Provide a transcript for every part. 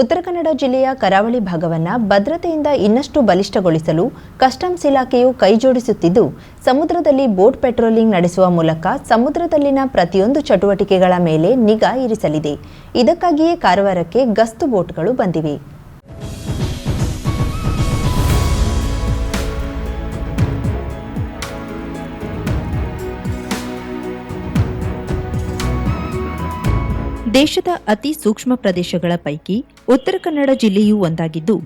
ಉತ್ತರ ಕನ್ನಡ ಜಿಲ್ಲೆಯ ಕರಾವಳಿ ಭಾಗವನ್ನು ಭದ್ರತೆಯಿಂದ ಇನ್ನಷ್ಟು ಬಲಿಷ್ಠಗೊಳಿಸಲು ಕಸ್ಟಮ್ಸ್ ಇಲಾಖೆಯು ಕೈಜೋಡಿಸುತ್ತಿದ್ದು ಸಮುದ್ರದಲ್ಲಿ ಬೋಟ್ ಪೆಟ್ರೋಲಿಂಗ್ ನಡೆಸುವ ಮೂಲಕ ಸಮುದ್ರದಲ್ಲಿನ ಪ್ರತಿಯೊಂದು ಚಟುವಟಿಕೆಗಳ ಮೇಲೆ ನಿಗಾ ಇರಿಸಲಿದೆ. ಇದಕ್ಕಾಗಿಯೇ ಕಾರವಾರಕ್ಕೆ ಗಸ್ತು ಬೋಟ್ಗಳು ಬಂದಿವೆ. ದೇಶದ ಅತಿ ಸೂಕ್ಷ್ಮ ಪ್ರದೇಶಗಳ ಪೈಕಿ ಉತ್ತರ ಕನ್ನಡ ಜಿಲ್ಲೆಯೂ ಒಂದಾಗಿದ್ದು,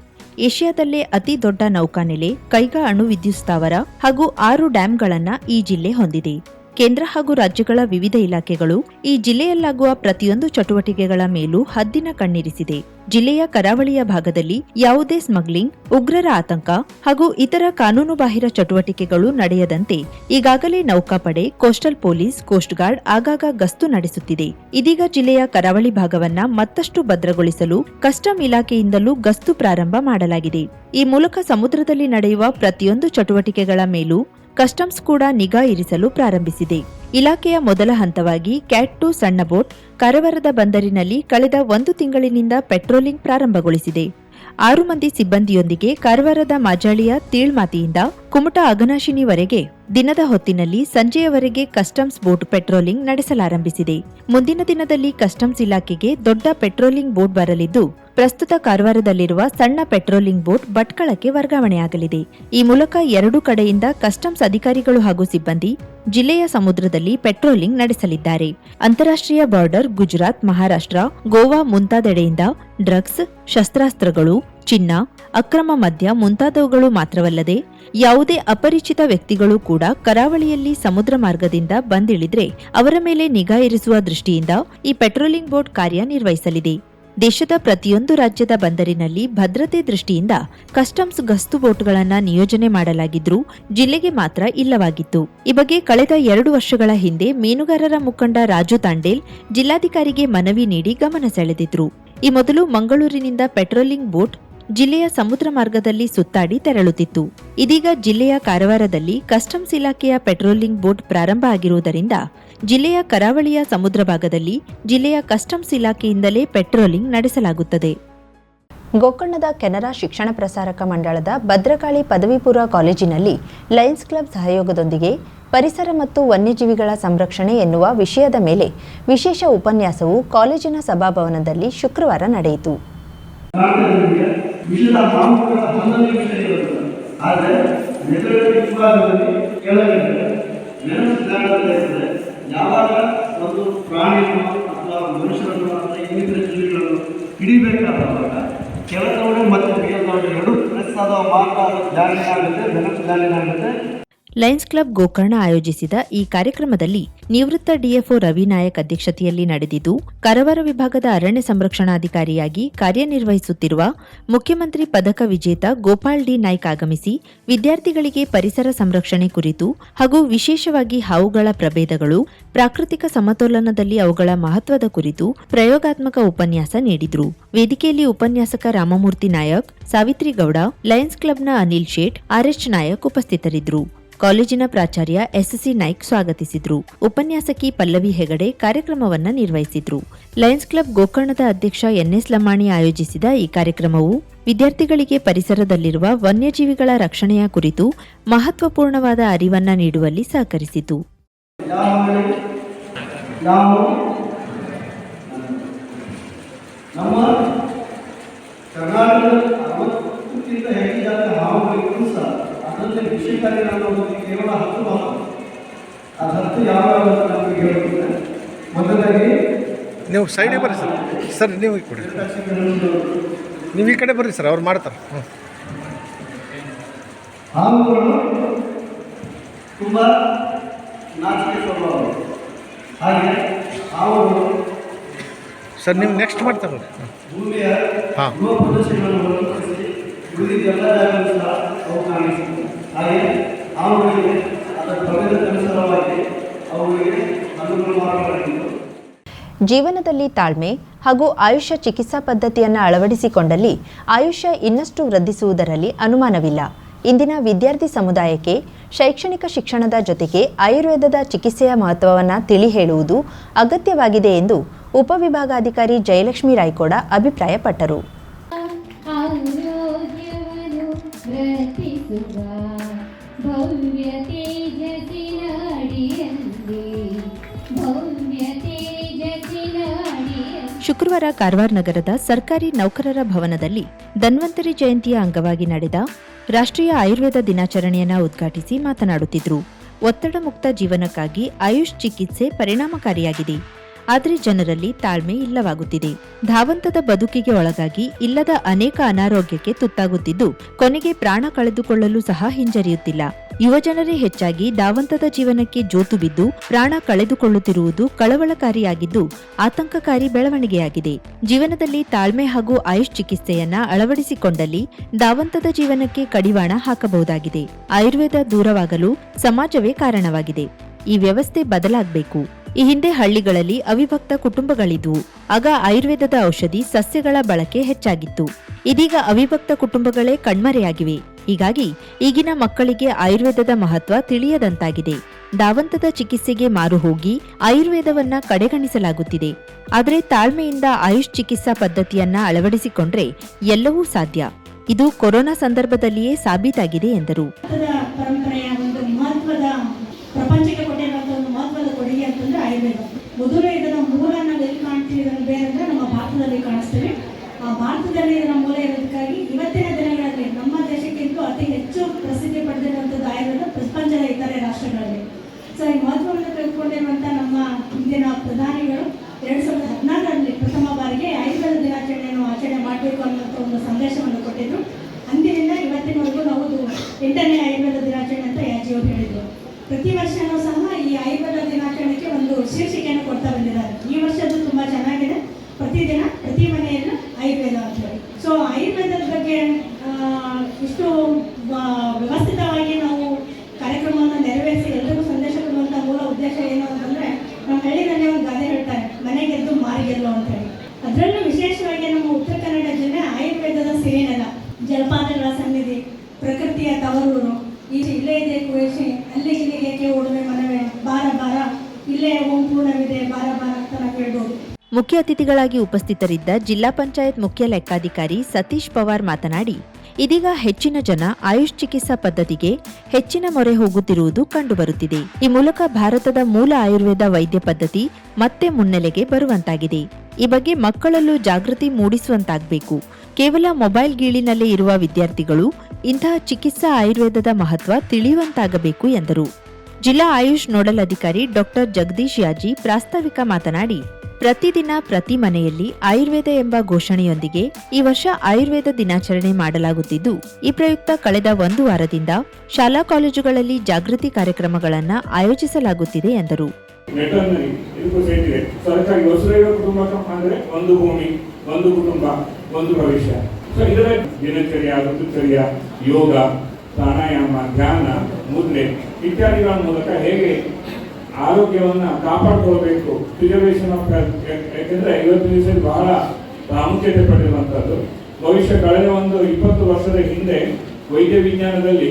ಏಷ್ಯಾದಲ್ಲೇ ಅತಿ ದೊಡ್ಡ ನೌಕಾನೆಲೆ ಕೈಗಾ ಅಣು ವಿದ್ಯುತ್ ಸ್ಥಾವರ ಹಾಗೂ ಆರು ಡ್ಯಾಂಗಳನ್ನು ಈ ಜಿಲ್ಲೆ ಹೊಂದಿದೆ. ಕೇಂದ್ರ ಹಾಗೂ ರಾಜ್ಯಗಳ ವಿವಿಧ ಇಲಾಖೆಗಳು ಈ ಜಿಲ್ಲೆಯಲ್ಲಾಗುವ ಪ್ರತಿಯೊಂದು ಚಟುವಟಿಕೆಗಳ ಮೇಲೂ ಹದ್ದಿನ ಕಣ್ಣಿರಿಸಿದೆ. ಜಿಲ್ಲೆಯ ಕರಾವಳಿಯ ಭಾಗದಲ್ಲಿ ಯಾವುದೇ ಸ್ಮಗ್ಲಿಂಗ್, ಉಗ್ರರ ಆತಂಕ ಹಾಗೂ ಇತರ ಕಾನೂನುಬಾಹಿರ ಚಟುವಟಿಕೆಗಳು ನಡೆಯದಂತೆ ಈಗಾಗಲೇ ನೌಕಾಪಡೆ, ಕೋಸ್ಟಲ್ ಪೊಲೀಸ್, ಕೋಸ್ಟ್ ಗಾರ್ಡ್ ಆಗಾಗ ಗಸ್ತು ನಡೆಸುತ್ತಿದೆ. ಇದೀಗ ಜಿಲ್ಲೆಯ ಕರಾವಳಿ ಭಾಗವನ್ನ ಮತ್ತಷ್ಟು ಭದ್ರಗೊಳಿಸಲು ಕಸ್ಟಮ್ ಇಲಾಖೆಯಿಂದಲೂ ಗಸ್ತು ಪ್ರಾರಂಭ ಮಾಡಲಾಗಿದೆ. ಈ ಮೂಲಕ ಸಮುದ್ರದಲ್ಲಿ ನಡೆಯುವ ಪ್ರತಿಯೊಂದು ಚಟುವಟಿಕೆಗಳ ಮೇಲೂ ಕಸ್ಟಮ್ಸ್ ಕೂಡ ನಿಗಾ ಇರಿಸಲು ಪ್ರಾರಂಭಿಸಿದೆ. ಇಲಾಖೆಯ ಮೊದಲ ಹಂತವಾಗಿ ಕ್ಯಾಟ್ ಟು ಸಣ್ಣ ಬೋಟ್ ಕರವರದ ಬಂದರಿನಲ್ಲಿ ಕಳೆದ ಒಂದು ತಿಂಗಳಿನಿಂದ ಪೆಟ್ರೋಲಿಂಗ್ ಪ್ರಾರಂಭಗೊಳಿಸಿದೆ. ಆರು ಮಂದಿ ಸಿಬ್ಬಂದಿಯೊಂದಿಗೆ ಕಾರವಾರದ ಮಾಜಾಳಿಯ ತೀಳ್ಮಾತಿಯಿಂದ ಕುಮಟ ಅಘನಾಶಿನಿವರೆಗೆ ದಿನದ ಹೊತ್ತಿನಲ್ಲಿ ಸಂಜೆಯವರೆಗೆ ಕಸ್ಟಮ್ಸ್ ಬೋಟ್ ಪೆಟ್ರೋಲಿಂಗ್ ನಡೆಸಲಾರಂಭಿಸಿದೆ. ಮುಂದಿನ ದಿನದಲ್ಲಿ ಕಸ್ಟಮ್ಸ್ ಇಲಾಖೆಗೆ ದೊಡ್ಡ ಪೆಟ್ರೋಲಿಂಗ್ ಬೋಟ್ ಬರಲಿದ್ದು ಪ್ರಸ್ತುತ ಕಾರವಾರದಲ್ಲಿರುವ ಸಣ್ಣ ಪೆಟ್ರೋಲಿಂಗ್ ಬೋಟ್ ಭಟ್ಕಳಕ್ಕೆ ವರ್ಗಾವಣೆಯಾಗಲಿದೆ. ಈ ಮೂಲಕ ಎರಡು ಕಡೆಯಿಂದ ಕಸ್ಟಮ್ಸ್ ಅಧಿಕಾರಿಗಳು ಹಾಗೂ ಸಿಬ್ಬಂದಿ ಜಿಲ್ಲೆಯ ಸಮುದ್ರದಲ್ಲಿ ಪೆಟ್ರೋಲಿಂಗ್ ನಡೆಸಲಿದ್ದಾರೆ. ಅಂತಾರಾಷ್ಟ್ರೀಯ ಬಾರ್ಡರ್ ಗುಜರಾತ್, ಮಹಾರಾಷ್ಟ್ರ, ಗೋವಾ ಮುಂತಾದೆಡೆಯಿಂದ ಡ್ರಗ್ಸ್, ಶಸ್ತ್ರಾಸ್ತ್ರಗಳು, ಚಿನ್ನ, ಅಕ್ರಮ ಮದ್ಯ ಮುಂತಾದವುಗಳು ಮಾತ್ರವಲ್ಲದೆ ಯಾವುದೇ ಅಪರಿಚಿತ ವ್ಯಕ್ತಿಗಳು ಕೂಡ ಕರಾವಳಿಯಲ್ಲಿ ಸಮುದ್ರ ಮಾರ್ಗದಿಂದ ಬಂದಿಳಿದ್ರೆ ಅವರ ಮೇಲೆ ನಿಗಾ ಇರಿಸುವ ದೃಷ್ಟಿಯಿಂದ ಈ ಪೆಟ್ರೋಲಿಂಗ್ ಬೋಟ್ ಕಾರ್ಯನಿರ್ವಹಿಸಲಿದೆ. ದೇಶದ ಪ್ರತಿಯೊಂದು ರಾಜ್ಯದ ಬಂದರಿನಲ್ಲಿ ಭದ್ರತೆ ದೃಷ್ಟಿಯಿಂದ ಕಸ್ಟಮ್ಸ್ ಗಸ್ತು ಬೋಟ್ಗಳನ್ನು ನಿಯೋಜನೆ ಮಾಡಲಾಗಿದ್ದರೂ ಜಿಲ್ಲೆಗೆ ಮಾತ್ರ ಇಲ್ಲವಾಗಿತ್ತು. ಈ ಬಗ್ಗೆ ಕಳೆದ ಎರಡು ವರ್ಷಗಳ ಹಿಂದೆ ಮೀನುಗಾರರ ಮುಖಂಡ ರಾಜು ತಾಂಡೇಲ್ ಜಿಲ್ಲಾಧಿಕಾರಿಗೆ ಮನವಿ ನೀಡಿ ಗಮನ ಸೆಳೆದಿದ್ರು. ಈ ಮೊದಲು ಮಂಗಳೂರಿನಿಂದ ಪೆಟ್ರೋಲಿಂಗ್ ಬೋಟ್ ಜಿಲ್ಲೆಯ ಸಮುದ್ರ ಮಾರ್ಗದಲ್ಲಿ ಸುತ್ತಾಡಿ ತೆರಳುತ್ತಿತ್ತು. ಇದೀಗ ಜಿಲ್ಲೆಯ ಕಾರವಾರದಲ್ಲಿ ಕಸ್ಟಮ್ಸ್ ಇಲಾಖೆಯ ಪೆಟ್ರೋಲಿಂಗ್ ಬೋಟ್ ಪ್ರಾರಂಭ ಆಗಿರುವುದರಿಂದ ಜಿಲ್ಲೆಯ ಕರಾವಳಿಯ ಸಮುದ್ರ ಭಾಗದಲ್ಲಿ ಜಿಲ್ಲೆಯ ಕಸ್ಟಮ್ಸ್ ಇಲಾಖೆಯಿಂದಲೇ ಪೆಟ್ರೋಲಿಂಗ್ ನಡೆಸಲಾಗುತ್ತದೆ. ಗೋಕರ್ಣದ ಕೆನರಾ ಶಿಕ್ಷಣ ಪ್ರಸಾರಕ ಮಂಡಳದ ಭದ್ರಕಾಳಿ ಪದವಿ ಪೂರ್ವ ಕಾಲೇಜಿನಲ್ಲಿ ಲಯನ್ಸ್ ಕ್ಲಬ್ ಸಹಯೋಗದೊಂದಿಗೆ ಪರಿಸರ ಮತ್ತು ವನ್ಯಜೀವಿಗಳ ಸಂರಕ್ಷಣೆ ಎನ್ನುವ ವಿಷಯದ ಮೇಲೆ ವಿಶೇಷ ಉಪನ್ಯಾಸವು ಕಾಲೇಜಿನ ಸಭಾಭವನದಲ್ಲಿ ಶುಕ್ರವಾರ ನಡೆಯಿತು. ಆದರೆ ಯಾವಾಗ ಒಂದು ಪ್ರಾಣಿಯನ್ನು ಅಥವಾ ಮನುಷ್ಯರನ್ನು ಅಥವಾ ಇನ್ನಿತರ ಜೀವಿಗಳನ್ನು ಹಿಡಿಬೇಕಾದಾಗ ಕೆಲಸವನ್ನು ಮತ್ತು ಮೇಲ್ದವಡೆ ಎರಡು ಪ್ಲಸ್ ಆದವ ಮಾತ್ರ ಅದು ಜ್ಞಾನ ಆಗುತ್ತೆ. ಲಯನ್ಸ್ ಕ್ಲಬ್ ಗೋಕರ್ಣ ಆಯೋಜಿಸಿದ ಈ ಕಾರ್ಯಕ್ರಮದಲ್ಲಿ ನಿವೃತ್ತ ಡಿಎಫ್ಒ ರವಿ ಅಧ್ಯಕ್ಷತೆಯಲ್ಲಿ ನಡೆದಿದ್ದು, ಕರವರ ವಿಭಾಗದ ಅರಣ್ಯ ಸಂರಕ್ಷಣಾಧಿಕಾರಿಯಾಗಿ ಕಾರ್ಯನಿರ್ವಹಿಸುತ್ತಿರುವ ಮುಖ್ಯಮಂತ್ರಿ ಪದಕ ವಿಜೇತ ಗೋಪಾಲ್ ಡಿ ನಾಯ್ಕ್ ಆಗಮಿಸಿ, ವಿದ್ಯಾರ್ಥಿಗಳಿಗೆ ಪರಿಸರ ಸಂರಕ್ಷಣೆ ಕುರಿತು ಹಾಗೂ ವಿಶೇಷವಾಗಿ ಹಾವುಗಳ ಪ್ರಭೇದಗಳು, ಪ್ರಾಕೃತಿಕ ಸಮತೋಲನದಲ್ಲಿ ಅವುಗಳ ಮಹತ್ವದ ಕುರಿತು ಪ್ರಯೋಗಾತ್ಮಕ ಉಪನ್ಯಾಸ ನೀಡಿದರು. ವೇದಿಕೆಯಲ್ಲಿ ಉಪನ್ಯಾಸಕ ರಾಮಮೂರ್ತಿ ನಾಯಕ್ ಸಾವಿತ್ರಿ ಗೌಡ ಲಯನ್ಸ್ ಕ್ಲಬ್ನ ಅನಿಲ್ ಶೇಟ್ ಆರ್ಎಚ್ ನಾಯಕ್ ಉಪಸ್ಥಿತರಿದ್ದರು ಕಾಲೇಜಿನ ಪ್ರಾಚಾರ್ಯ ಎಸ್ಎಸ್ಸಿ ನಾಯ್ಕ್ ಸ್ವಾಗತಿಸಿದ್ರು. ಉಪನ್ಯಾಸಕಿ ಪಲ್ಲವಿ ಹೆಗಡೆ ಕಾರ್ಯಕ್ರಮವನ್ನು ನಿರ್ವಹಿಸಿದ್ರು. ಲಯನ್ಸ್ ಕ್ಲಬ್ ಗೋಕರ್ಣದ ಅಧ್ಯಕ್ಷ ಎನ್ಎಸ್ ಲಮಾಣಿ ಆಯೋಜಿಸಿದ ಈ ಕಾರ್ಯಕ್ರಮವು ವಿದ್ಯಾರ್ಥಿಗಳಿಗೆ ಪರಿಸರದಲ್ಲಿರುವ ವನ್ಯಜೀವಿಗಳ ರಕ್ಷಣೆಯ ಕುರಿತು ಮಹತ್ವಪೂರ್ಣವಾದ ಅರಿವನ್ನು ನೀಡುವಲ್ಲಿ ಸಹಕರಿಸಿತು. ನಮ್ಮ ಕರ್ನಾಟಕದ ಹೆಚ್ಚು ಜಾತಿ ಹಾವುಗಳಿಗೂ ಸಹ ಅದರಲ್ಲಿ ನಾನು ಕೇವಲ ಹತ್ತು ಭಾಗ. ಅದು ಹತ್ತು ಯಾವ ನಮಗೆ ಮೊದಲಾಗಿ ನೀವು ಸೈಡಿಗೆ ಬರ್ರಿ ಸರ್. ಸರ್ ನೀವು ಈ ಕೊಡಿ. ನೀವು ಈ ಕಡೆ ಬರ್ರಿ ಸರ್ ಅವ್ರು ಮಾಡ್ತಾರೆ. ಹ್ಞೂ ಹಾವುಗಳು ತುಂಬ ನಾಚಿಕೆ ಸ್ವಭಾವ. ಹಾಗೆ ಹಾವುಗಳು ಸರ್ ನೀವು ನೆಕ್ಸ್ಟ್ ಮಾಡ್ತಾರೆ. ಭೂಮಿಯ ಹಾಂ. ಪ್ರದೇಶಗಳನ್ನು ಹೊರತುಪಡಿಸಿ ಉಳಿದ ಎಲ್ಲ ಜಾಗಗಳು ಸಹ ಅವು ಕಾಣಿಸುತ್ತವೆ. ಹಾಗೆ ಅದರ ಅನುಸಾರವಾಗಿ ಅನುಕೂಲ ಜೀವನದಲ್ಲಿ ತಾಳ್ಮೆ ಹಾಗೂ ಆಯುಷ್ಯ ಚಿಕಿತ್ಸಾ ಪದ್ಧತಿಯನ್ನು ಅಳವಡಿಸಿಕೊಂಡಲ್ಲಿ ಆಯುಷ್ಯ ಇನ್ನಷ್ಟು ವೃದ್ಧಿಸುವುದರಲ್ಲಿ ಅನುಮಾನವಿಲ್ಲ. ಇಂದಿನ ವಿದ್ಯಾರ್ಥಿ ಸಮುದಾಯಕ್ಕೆ ಶೈಕ್ಷಣಿಕ ಶಿಕ್ಷಣದ ಜೊತೆಗೆ ಆಯುರ್ವೇದದ ಚಿಕಿತ್ಸೆಯ ಮಹತ್ವವನ್ನು ತಿಳಿ ಹೇಳುವುದು ಅಗತ್ಯವಾಗಿದೆ ಎಂದು ಉಪವಿಭಾಗಾಧಿಕಾರಿ ಜಯಲಕ್ಷ್ಮಿ ರಾಯ್ಕೋಡ ಅಭಿಪ್ರಾಯಪಟ್ಟರು. ಶುಕ್ರವಾರ ಕಾರವಾರ ನಗರದ ಸರ್ಕಾರಿ ನೌಕರರ ಭವನದಲ್ಲಿ ಧನ್ವಂತರಿ ಜಯಂತಿಯ ಅಂಗವಾಗಿ ನಡೆದ ರಾಷ್ಟ್ರೀಯ ಆಯುರ್ವೇದ ದಿನಾಚರಣೆಯನ್ನು ಉದ್ಘಾಟಿಸಿ ಮಾತನಾಡುತ್ತಿದ್ದರು ಒತ್ತಡ ಮುಕ್ತ ಜೀವನಕ್ಕಾಗಿ ಆಯುಷ್ ಚಿಕಿತ್ಸೆ ಪರಿಣಾಮಕಾರಿಯಾಗಿದೆ. ಆದರೆ ಜನರಲ್ಲಿ ತಾಳ್ಮೆ ಇಲ್ಲವಾಗುತ್ತಿದೆ. ಧಾವಂತದ ಬದುಕಿಗೆ ಒಳಗಾಗಿ ಇಲ್ಲದ ಅನೇಕ ಅನಾರೋಗ್ಯಕ್ಕೆ ತುತ್ತಾಗುತ್ತಿದ್ದು, ಕೊನೆಗೆ ಪ್ರಾಣ ಕಳೆದುಕೊಳ್ಳಲು ಸಹ ಹಿಂಜರಿಯುತ್ತಿಲ್ಲ. ಯುವಜನರೇ ಹೆಚ್ಚಾಗಿ ದಾವಂತದ ಜೀವನಕ್ಕೆ ಜೋತು ಬಿದ್ದು ಪ್ರಾಣ ಕಳೆದುಕೊಳ್ಳುತ್ತಿರುವುದು ಕಳವಳಕಾರಿಯಾಗಿದ್ದು ಆತಂಕಕಾರಿ ಬೆಳವಣಿಗೆಯಾಗಿದೆ. ಜೀವನದಲ್ಲಿ ತಾಳ್ಮೆ ಹಾಗೂ ಆಯುಷ್ ಚಿಕಿತ್ಸೆಯನ್ನ ಅಳವಡಿಸಿಕೊಂಡಲ್ಲಿ ದಾವಂತದ ಜೀವನಕ್ಕೆ ಕಡಿವಾಣ ಹಾಕಬಹುದಾಗಿದೆ. ಆಯುರ್ವೇದ ದೂರವಾಗಲು ಸಮಾಜವೇ ಕಾರಣವಾಗಿದೆ. ಈ ವ್ಯವಸ್ಥೆ ಬದಲಾಗಬೇಕು. ಈ ಹಿಂದೆ ಹಳ್ಳಿಗಳಲ್ಲಿ ಅವಿಭಕ್ತ ಕುಟುಂಬಗಳಿದ್ವು ಆಗ ಆಯುರ್ವೇದದ ಔಷಧಿ ಸಸ್ಯಗಳ ಬಳಕೆ ಹೆಚ್ಚಾಗಿತ್ತು. ಇದೀಗ ಅವಿಭಕ್ತ ಕುಟುಂಬಗಳೇ ಕಣ್ಮರೆಯಾಗಿವೆ. ಹೀಗಾಗಿ ಈಗಿನ ಮಕ್ಕಳಿಗೆ ಆಯುರ್ವೇದದ ಮಹತ್ವ ತಿಳಿಯದಂತಾಗಿದೆ. ದಾವಂತದ ಚಿಕಿತ್ಸೆಗೆ ಮಾರು ಹೋಗಿ ಆಯುರ್ವೇದವನ್ನ ಕಡೆಗಣಿಸಲಾಗುತ್ತಿದೆ. ಆದರೆ ತಾಳ್ಮೆಯಿಂದ ಆಯುಷ್ ಚಿಕಿತ್ಸಾ ಪದ್ಧತಿಯನ್ನ ಅಳವಡಿಸಿಕೊಂಡ್ರೆ ಎಲ್ಲವೂ ಸಾಧ್ಯ. ಇದು ಕೊರೋನಾ ಸಂದರ್ಭದಲ್ಲಿಯೇ ಸಾಬೀತಾಗಿದೆ ಎಂದರು ಭಾರತದ ಪರಂಪರೆಯ ಒಂದು ಮಹತ್ವದ ಪ್ರಪಂಚಕ್ಕೆ ಕೊಟ್ಟಿರುವಂತಹ ಒಂದು ಮಹತ್ವದ ಕೊಡುಗೆ ಅಂತಂದ್ರೆ ಆಯುರ್ವೇದ ಮೊದಲು ಇದರ ಮೂಲ ನಾವು ಎಲ್ಲಿ ಕಾಣ್ತೀವಿ ಇದನ್ನು ಬೇರೆ ಅಂದ್ರೆ ನಮ್ಮ ಭಾರತದಲ್ಲಿ ಕಾಣಿಸ್ತೇವೆ ಆ ಭಾರತದಲ್ಲಿ ಇದರ ಮೂಲ ಇರೋದಕ್ಕಾಗಿ ಇವತ್ತಿನ ದಿನಗಳಲ್ಲಿ ನಮ್ಮ ದೇಶಕ್ಕಿಂತ ಅತಿ ಹೆಚ್ಚು ಪ್ರಸಿದ್ಧಿ ಪಡೆದಿರುವಂಥದ್ದು ಆಯುರ್ವೇದ ಪ್ರಪಂಚದ ಇತರೆ ರಾಷ್ಟ್ರಗಳಲ್ಲಿ. ಸೊ ಈ ಮಹತ್ವವನ್ನು ತಿಳ್ಕೊಂಡಿರುವಂಥ ನಮ್ಮ ಹಿಂದಿನ ಪ್ರಧಾನಿಗಳು ಎರಡು ಸಾವಿರದ ಹದಿನಾರರಲ್ಲಿ ಪ್ರಥಮ ಬಾರಿಗೆ ಆಯುರ್ವೇದ ದಿನಾಚರಣೆಯನ್ನು ಆಚರಣೆ ಮಾಡಬೇಕು ಅನ್ನುವಂಥ ಒಂದು ಸಂದೇಶವನ್ನು ಕೊಟ್ಟಿದ್ರು. ಅಂದಿನಿಂದ ಇವತ್ತಿನವರೆಗೂ ನಾವು ಎಂಟನೇ ಆಯುರ್ವೇದ ದಿನಾಚರಣೆ ಅಂತ ಯಾಜಿಯವರು ಹೇಳಿದ್ರು. ಪ್ರತಿ ವರ್ಷನೂ ಸಹ ಈ ಆಯುರ್ವೇದ ದಿನಾಚರಣೆಗೆ ಒಂದು ಶೀರ್ಷಿಕೆಯನ್ನು ಕೊಡ್ತಾ ಬಂದಿದ್ದಾರೆ ಈ ವರ್ಷದ್ದು ತುಂಬಾ ಚೆನ್ನಾಗಿದೆ ಪ್ರತಿದಿನ ಪ್ರತಿ ಮನೆಯಲ್ಲೂ ಆಯುರ್ವೇದ ಅಂತ ಹೇಳಿ ಸೊ ಆಯುರ್ವೇದದ ಬಗ್ಗೆ ಆ, ಇಷ್ಟು ಆ, ವ್ಯವಸ್ಥಿತವಾಗಿ ನಾವು ಕಾರ್ಯಕ್ರಮವನ್ನು ನೆರವೇರಿಸಿ ಎಲ್ಲರಿಗೂ ಸಂದೇಶ ಕೊಡುವಂತ ಮೂಲ ಉದ್ದೇಶ ಏನು ಅಂತಂದ್ರೆ ನಮ್ಮ ಹಳ್ಳಿನಲ್ಲಿ ಒಂದು ಗಾದೆ ಹೇಳ್ತಾರೆ ಮನೆ ಗೆಲ್ಲು ಅಂತ ಹೇಳಿ. ಅದರಲ್ಲೂ ವಿಶೇಷವಾಗಿ ನಮ್ಮ ಉತ್ತರ ಕನ್ನಡ ಜಿಲ್ಲೆ ಆಯುರ್ವೇದದ ಸಿರಿನೆಲ ಜಲಪಾತಗಳ ಸನ್ನಿಧಿ, ಪ್ರಕೃತಿಯ ತವರೂರು. ಇಲ್ಲೇ ಇದೆ ಕುವೇಶಿ. ಅಲ್ಲಿ ಇಲ್ಲಿಗೆ ಉಡುಮೆ ಮನವೇ, ಬಾರ ಬಾರ, ಇಲ್ಲೇ ಓಂ ಪೂರ್ಣವಿದೆ, ಬಾರ ಬಾರ ಅಂತ ನಾವು ಮುಖ್ಯ ಅತಿಥಿಗಳಾಗಿ ಉಪಸ್ಥಿತರಿದ್ದ ಜಿಲ್ಲಾ ಪಂಚಾಯತ್ ಮುಖ್ಯ ಲೆಕ್ಕಾಧಿಕಾರಿ ಸತೀಶ್ ಪವಾರ್ ಮಾತನಾಡಿ ಇದೀಗ ಹೆಚ್ಚಿನ ಜನ ಆಯುಷ್ ಚಿಕಿತ್ಸಾ ಪದ್ಧತಿಗೆ ಹೆಚ್ಚಿನ ಮೊರೆ ಹೋಗುತ್ತಿರುವುದು ಕಂಡುಬರುತ್ತಿದೆ. ಈ ಮೂಲಕ ಭಾರತದ ಮೂಲ ಆಯುರ್ವೇದ ವೈದ್ಯ ಪದ್ಧತಿ ಮತ್ತೆ ಮುನ್ನೆಲೆಗೆ ಬರುವಂತಾಗಿದೆ. ಈ ಬಗ್ಗೆ ಮಕ್ಕಳಲ್ಲೂ ಜಾಗೃತಿ ಮೂಡಿಸುವಂತಾಗಬೇಕು. ಕೇವಲ ಮೊಬೈಲ್ ಗೀಳಿನಲ್ಲೇ ಇರುವ ವಿದ್ಯಾರ್ಥಿಗಳು ಇಂತಹ ಚಿಕಿತ್ಸಾ ಆಯುರ್ವೇದದ ಮಹತ್ವ ತಿಳಿಯುವಂತಾಗಬೇಕು ಎಂದರು. ಜಿಲ್ಲಾ ಆಯುಷ್ ನೋಡಲ್ ಅಧಿಕಾರಿ ಡಾಕ್ಟರ್ ಜಗದೀಶ್ ಯಾಜಿ ಪ್ರಾಸ್ತಾವಿಕ ಮಾತನಾಡಿ ಪ್ರತಿದಿನ ಪ್ರತಿ ಮನೆಯಲ್ಲಿ ಆಯುರ್ವೇದ ಎಂಬ ಘೋಷಣೆಯೊಂದಿಗೆ ಈ ವರ್ಷ ಆಯುರ್ವೇದ ದಿನಾಚರಣೆ ಮಾಡಲಾಗುತ್ತಿದ್ದು, ಈ ಪ್ರಯುಕ್ತ ಕಳೆದ ಒಂದು ವಾರದಿಂದ ಶಾಲಾ ಕಾಲೇಜುಗಳಲ್ಲಿ ಜಾಗೃತಿ ಕಾರ್ಯಕ್ರಮಗಳನ್ನು ಆಯೋಜಿಸಲಾಗುತ್ತಿದೆ ಎಂದರು. ಪ್ರಾಣಾಯಾಮ, ಧ್ಯಾನ, ಮುದ್ರೆ ಇತ್ಯಾದಿಗಳ ಮೂಲಕ ಹೇಗೆ ಆರೋಗ್ಯವನ್ನ ಕಾಪಾಡ್ಕೊಳ್ಬೇಕು. ಪ್ರಿಸರ್ವೇಷನ್ ಆಫ್ ಯಾಕೆಂದರೆ ಐವತ್ತು ದಿವಸ ಬಹಳ ಪ್ರಾಮುಖ್ಯತೆ ಪಡೆಯುವಂಥದ್ದು. ಭವಿಷ್ಯ ಕಳೆದ ಒಂದು ಇಪ್ಪತ್ತು ವರ್ಷದ ಹಿಂದೆ ವೈದ್ಯ ವಿಜ್ಞಾನದಲ್ಲಿ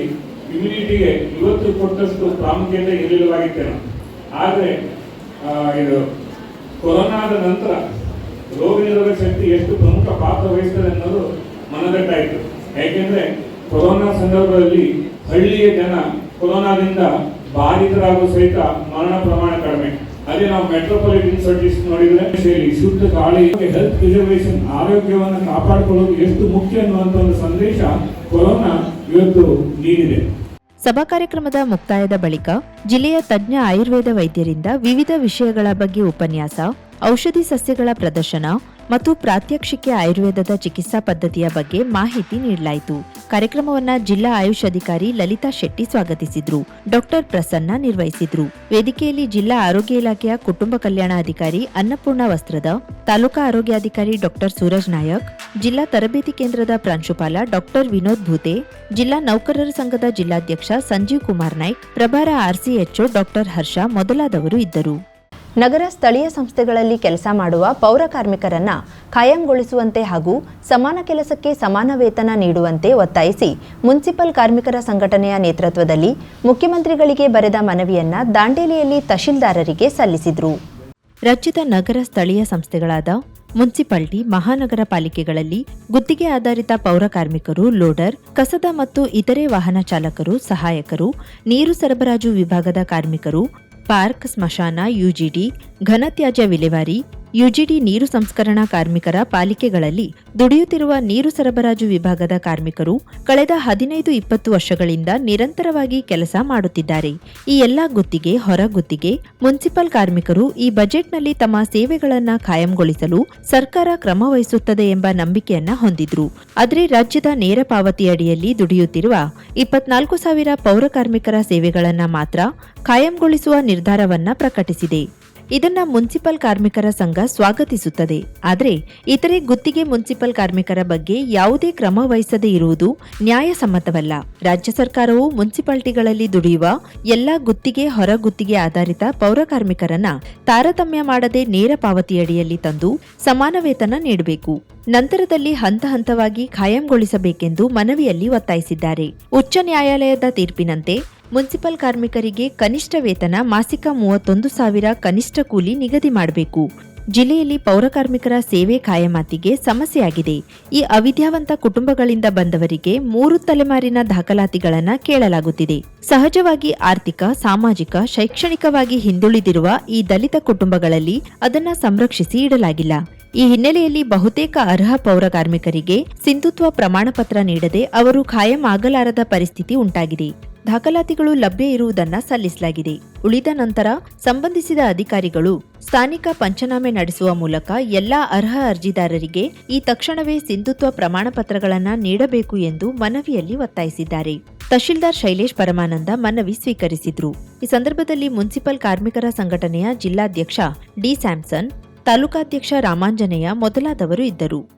ಇಮ್ಯುನಿಟಿಗೆ ಇವತ್ತು ಕೊಟ್ಟಷ್ಟು ಪ್ರಾಮುಖ್ಯತೆ ಇರಲಿಲ್ಲವಾಗಿತ್ತೇನೋ ಆದರೆ ಇದು ಕೊರೋನಾದ ನಂತರ ರೋಗ ನಿರೋಧಕ ಶಕ್ತಿ ಎಷ್ಟು ಪ್ರಮುಖ ಪಾತ್ರ ವಹಿಸ್ತದೆ ಅನ್ನೋದು ಮನದಟ್ಟಾಯಿತು ಯಾಕೆಂದ್ರೆ ಕೊರೋನಾ ಸಂದರ್ಭದಲ್ಲಿ ಹಳ್ಳಿಯ ಜನ ಕೊರೋನಾದಿಂದ ಬಾಧಿತರಾಗುವ ಸಹಿತ ಮರಣ ಪ್ರಮಾಣ ಕಡಿಮೆ. ಅದೇ ನಾವು ಮೆಟ್ರೋಪಾಲಿಟನ್ ಸಿಟೀಸ್ ನೋಡಿದ್ರೆ ಶುದ್ಧ ಗಾಳಿ ಹೆಲ್ತ್ ಪ್ರಿಸರ್ವೇಷನ್ ಆರೋಗ್ಯವನ್ನು ಕಾಪಾಡಿಕೊಳ್ಳೋದು ಎಷ್ಟು ಮುಖ್ಯ ಅನ್ನುವಂತ ಒಂದು ಸಂದೇಶ ಕೊರೋನಾ ಇವತ್ತು ನೀಡಿದೆ. ಸಭಾ ಕಾರ್ಯಕ್ರಮದ ಮುಕ್ತಾಯದ ಬಳಿಕ ಜಿಲ್ಲೆಯ ತಜ್ಞ ಆಯುರ್ವೇದ ವೈದ್ಯರಿಂದ ವಿವಿಧ ವಿಷಯಗಳ ಬಗ್ಗೆ ಉಪನ್ಯಾಸ, ಔಷಧಿ ಸಸ್ಯಗಳ ಪ್ರದರ್ಶನ ಮತ್ತು ಪ್ರಾತ್ಯಕ್ಷಿಕೆ ಆಯುರ್ವೇದದ ಚಿಕಿತ್ಸಾ ಪದ್ಧತಿಯ ಬಗ್ಗೆ ಮಾಹಿತಿ ನೀಡಲಾಯಿತು. ಕಾರ್ಯಕ್ರಮವನ್ನ ಜಿಲ್ಲಾ ಆಯುಷ್ ಅಧಿಕಾರಿ ಲಲಿತಾ ಶೆಟ್ಟಿ ಸ್ವಾಗತಿಸಿದ್ರು. ಡಾಕ್ಟರ್ ಪ್ರಸನ್ನ ನಿರ್ವಹಿಸಿದ್ರು. ವೇದಿಕೆಯಲ್ಲಿ ಜಿಲ್ಲಾ ಆರೋಗ್ಯ ಇಲಾಖೆಯ ಕುಟುಂಬ ಕಲ್ಯಾಣಾಧಿಕಾರಿ ಅನ್ನಪೂರ್ಣ ವಸ್ತ್ರದ, ತಾಲೂಕಾ ಆರೋಗ್ಯಾಧಿಕಾರಿ ಡಾಕ್ಟರ್ ಸೂರಜ್ ನಾಯಕ್, ಜಿಲ್ಲಾ ತರಬೇತಿ ಕೇಂದ್ರದ ಪ್ರಾಂಶುಪಾಲ ಡಾಕ್ಟರ್ ವಿನೋದ್ ಭೂತೆ, ಜಿಲ್ಲಾ ನೌಕರರ ಸಂಘದ ಜಿಲ್ಲಾಧ್ಯಕ್ಷ ಸಂಜೀವ್ ಕುಮಾರ್ ನಾಯ್ಕ್, ಪ್ರಭಾರ ಆರ್ಸಿಎಚ್ಒ ಡಾಕ್ಟರ್ ಹರ್ಷ ಮೊದಲಾದವರು ಇದ್ದರು. ನಗರ ಸ್ಥಳೀಯ ಸಂಸ್ಥೆಗಳಲ್ಲಿ ಕೆಲಸ ಮಾಡುವ ಪೌರ ಕಾರ್ಮಿಕರನ್ನ ಖಾಯಂಗೊಳಿಸುವಂತೆ ಹಾಗೂ ಸಮಾನ ಕೆಲಸಕ್ಕೆ ಸಮಾನ ವೇತನ ನೀಡುವಂತೆ ಒತ್ತಾಯಿಸಿ ಮುನ್ಸಿಪಲ್ ಕಾರ್ಮಿಕರ ಸಂಘಟನೆಯ ನೇತೃತ್ವದಲ್ಲಿ ಮುಖ್ಯಮಂತ್ರಿಗಳಿಗೆ ಬರೆದ ಮನವಿಯನ್ನ ದಾಂಡೇಲಿಯಲ್ಲಿ ತಹಶೀಲ್ದಾರರಿಗೆ ಸಲ್ಲಿಸಿದ್ರು. ರಾಜ್ಯದ ನಗರ ಸ್ಥಳೀಯ ಸಂಸ್ಥೆಗಳಾದ ಮುನ್ಸಿಪಾಲ್ಟಿ ಮಹಾನಗರ ಪಾಲಿಕೆಗಳಲ್ಲಿ ಗುತ್ತಿಗೆ ಆಧಾರಿತ ಪೌರ ಕಾರ್ಮಿಕರು, ಲೋಡರ್, ಕಸದ ಮತ್ತು ಇತರೆ ವಾಹನ ಚಾಲಕರು, ಸಹಾಯಕರು, ನೀರು ಸರಬರಾಜು ವಿಭಾಗದ ಕಾರ್ಮಿಕರು ಪಾರ್ಕ್ ಸ್ಮಶಾನ ಯುಜಿಡಿ ಘನತ್ಯಾಜ್ಯ ವಿಲೇವಾರಿ, ಯುಜಿಡಿ ನೀರು ಸಂಸ್ಕರಣಾ ಕಾರ್ಮಿಕರ ಪಾಲಿಕೆಗಳಲ್ಲಿ ದುಡಿಯುತ್ತಿರುವ ನೀರು ಸರಬರಾಜು ವಿಭಾಗದ ಕಾರ್ಮಿಕರು ಕಳೆದ ಹದಿನೈದು ಇಪ್ಪತ್ತು ವರ್ಷಗಳಿಂದ ನಿರಂತರವಾಗಿ ಕೆಲಸ ಮಾಡುತ್ತಿದ್ದಾರೆ. ಈ ಎಲ್ಲಾ ಗುತ್ತಿಗೆ, ಹೊರ ಗುತ್ತಿಗೆ, ಮುನ್ಸಿಪಲ್ ಕಾರ್ಮಿಕರು ಈ ಬಜೆಟ್ನಲ್ಲಿ ತಮ್ಮ ಸೇವೆಗಳನ್ನು ಖಾಯಂಗೊಳಿಸಲು ಸರ್ಕಾರ ಕ್ರಮ ವಹಿಸುತ್ತದೆ ಎಂಬ ನಂಬಿಕೆಯನ್ನ ಹೊಂದಿದ್ರು. ಆದರೆ ರಾಜ್ಯದ ನೇರ ಪಾವತಿ ಅಡಿಯಲ್ಲಿ ದುಡಿಯುತ್ತಿರುವ ಇಪ್ಪತ್ನಾಲ್ಕು ಸಾವಿರ ಪೌರ ಕಾರ್ಮಿಕರ ಸೇವೆಗಳನ್ನು ಮಾತ್ರ ಖಾಯಂಗೊಳಿಸುವ ನಿರ್ಧಾರವನ್ನ ಪ್ರಕಟಿಸಿದೆ. ಇದನ್ನ ಮುನ್ಸಿಪಲ್ ಕಾರ್ಮಿಕರ ಸಂಘ ಸ್ವಾಗತಿಸುತ್ತದೆ. ಆದರೆ ಇತರೆ ಗುತ್ತಿಗೆ ಮುನ್ಸಿಪಲ್ ಕಾರ್ಮಿಕರ ಬಗ್ಗೆ ಯಾವುದೇ ಕ್ರಮ ವಹಿಸದೇ ಇರುವುದು ನ್ಯಾಯಸಮ್ಮತವಲ್ಲ. ರಾಜ್ಯ ಸರ್ಕಾರವು ಮುನ್ಸಿಪಾಲ್ಟಿಗಳಲ್ಲಿ ದುಡಿಯುವ ಎಲ್ಲಾ ಗುತ್ತಿಗೆ ಹೊರ ಗುತ್ತಿಗೆ ಆಧಾರಿತ ಪೌರ ಕಾರ್ಮಿಕರನ್ನ ತಾರತಮ್ಯ ಮಾಡದೆ ನೇರ ಪಾವತಿಯಡಿಯಲ್ಲಿ ತಂದು ಸಮಾನ ವೇತನ ನೀಡಬೇಕು. ನಂತರದಲ್ಲಿ ಹಂತ ಹಂತವಾಗಿ ಖಾಯಂಗೊಳಿಸಬೇಕೆಂದು ಮನವಿಯಲ್ಲಿ ಒತ್ತಾಯಿಸಿದ್ದಾರೆ. ಉಚ್ಚ ನ್ಯಾಯಾಲಯದ ತೀರ್ಪಿನಂತೆ ಮುನ್ಸಿಪಲ್ ಕಾರ್ಮಿಕರಿಗೆ ಕನಿಷ್ಠ ವೇತನ ಮಾಸಿಕ ಮೂವತ್ತೊಂದು ಸಾವಿರ ಕನಿಷ್ಠ ಕೂಲಿ ನಿಗದಿ ಮಾಡಬೇಕು. ಜಿಲ್ಲೆಯಲ್ಲಿ ಪೌರಕಾರ್ಮಿಕರ ಸೇವೆ ಕಾಯಮಾತಿಗೆ ಸಮಸ್ಯೆಯಾಗಿದೆ. ಈ ಅವಿದ್ಯಾವಂತ ಕುಟುಂಬಗಳಿಂದ ಬಂದವರಿಗೆ ಮೂರು ತಲೆಮಾರಿನ ದಾಖಲಾತಿಗಳನ್ನು ಕೇಳಲಾಗುತ್ತಿದೆ. ಸಹಜವಾಗಿ ಆರ್ಥಿಕ, ಸಾಮಾಜಿಕ, ಶೈಕ್ಷಣಿಕವಾಗಿ ಹಿಂದುಳಿದಿರುವ ಈ ದಲಿತ ಕುಟುಂಬಗಳಲ್ಲಿ ಅದನ್ನ ಸಂರಕ್ಷಿಸಿ ಇಡಲಾಗಿಲ್ಲ. ಈ ಹಿನ್ನೆಲೆಯಲ್ಲಿ ಬಹುತೇಕ ಅರ್ಹ ಪೌರಕಾರ್ಮಿಕರಿಗೆ ಸಿಂಧುತ್ವ ಪ್ರಮಾಣಪತ್ರ ನೀಡದೆ ಅವರು ಖಾಯಂ ಆಗಲಾರದ ಪರಿಸ್ಥಿತಿ ಉಂಟಾಗಿದೆ. ದಾಖಲಾತಿಗಳು ಲಭ್ಯ ಇರುವುದನ್ನ ಸಲ್ಲಿಸಲಾಗಿದೆ. ಉಳಿದ ನಂತರ ಸಂಬಂಧಿಸಿದ ಅಧಿಕಾರಿಗಳು ಸ್ಥಾನಿಕ ಪಂಚನಾಮೆ ನಡೆಸುವ ಮೂಲಕ ಎಲ್ಲಾ ಅರ್ಹ ಅರ್ಜಿದಾರರಿಗೆ ಈ ತಕ್ಷಣವೇ ಸಿಂಧುತ್ವ ಪ್ರಮಾಣ ಪತ್ರಗಳನ್ನು ನೀಡಬೇಕು ಎಂದು ಮನವಿಯಲ್ಲಿ ಒತ್ತಾಯಿಸಿದ್ದಾರೆ. ತಹಶೀಲ್ದಾರ್ ಶೈಲೇಶ್ ಪರಮಾನಂದ ಮನವಿ ಸ್ವೀಕರಿಸಿದ್ರು. ಈ ಸಂದರ್ಭದಲ್ಲಿ ಮುನ್ಸಿಪಲ್ ಕಾರ್ಮಿಕರ ಸಂಘಟನೆಯ ಜಿಲ್ಲಾಧ್ಯಕ್ಷ ಡಿ ಸ್ಯಾಮ್ಸನ್, ತಾಲೂಕಾಧ್ಯಕ್ಷ ರಾಮಾಂಜನೇಯ ಮೊದಲಾದವರು ಇದ್ದರು.